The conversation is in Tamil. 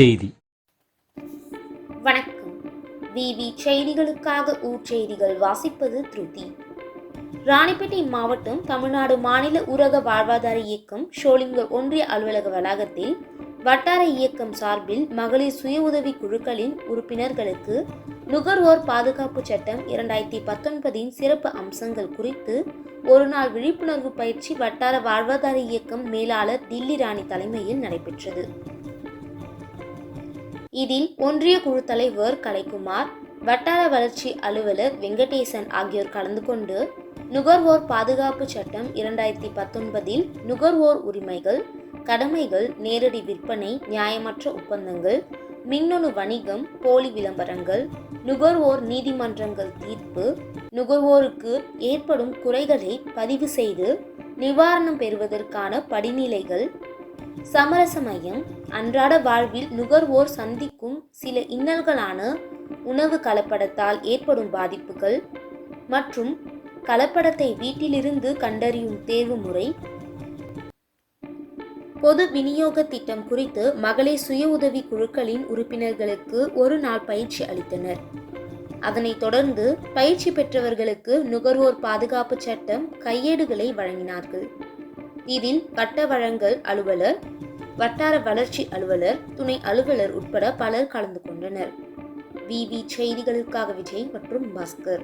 செய்தி. வணக்கம். விவி செய்திகளுக்காக ஊர்ச்செய்திகள் வாசிப்பது திருதி. ராணிப்பேட்டை மாவட்டம் தமிழ்நாடு மாநில ஊரக வாழ்வாதார இயக்கம் ஷோலிங்கர் ஒன்றிய அலுவலக வளாகத்தில் வட்டார இயக்கம் சார்பில் மகளிர் சுய உதவி குழுக்களின் உறுப்பினர்களுக்கு நுகர்வோர் பாதுகாப்பு சட்டம் இரண்டாயிரத்தி பத்தொன்பதின் சிறப்பு அம்சங்கள் குறித்து ஒருநாள் விழிப்புணர்வு பயிற்சி வட்டார வாழ்வாதார இயக்கம் மேலாளர் தில்லி ராணி தலைமையில் நடைபெற்றது. இதில் ஒன்றிய குழு தலைவர் கலைக்குமார் வட்டார வளர்ச்சி அலுவலர் வெங்கடேசன் ஆகியோர் கலந்து கொண்டு நுகர்வோர் பாதுகாப்பு சட்டம் இரண்டாயிரத்தி பத்தொன்பதில் நுகர்வோர் உரிமைகள் கடமைகள் நேரடி விற்பனை நியாயமற்ற ஒப்பந்தங்கள் மின்னணு வணிகம் போலி விளம்பரங்கள் நுகர்வோர் நீதிமன்றங்கள் தீர்ப்பு நுகர்வோருக்கு ஏற்படும் குறைகளை பதிவு செய்து நிவாரணம் பெறுவதற்கான படிநிலைகள் சமரச மையம் அன்றாட வாழ்வில் நுகர்வோர் சந்திக்கும் சில இன்னல்களான உணவு கலப்படத்தால் ஏற்படும் பாதிப்புகள் மற்றும் கலப்படத்தை வீட்டிலிருந்து கண்டறியும் தேர்வு முறை. பொது விநியோக திட்டம் குறித்து மகளிர் சுய உதவி குழுக்களின் உறுப்பினர்களுக்கு ஒரு நாள் பயிற்சி அளித்தனர். அதனைத் தொடர்ந்து பயிற்சி பெற்றவர்களுக்கு நுகர்வோர் பாதுகாப்பு சட்டம் கையேடுகளை வழங்கினார்கள். இதில் வட்ட வழங்கல் அலுவலர் வட்டார வளர்ச்சி அலுவலர் துணை அலுவலர் உட்பட பலர் கலந்து கொண்டனர். விவி செய்திகளுக்காக விஜய் மற்றும் பாஸ்கர்.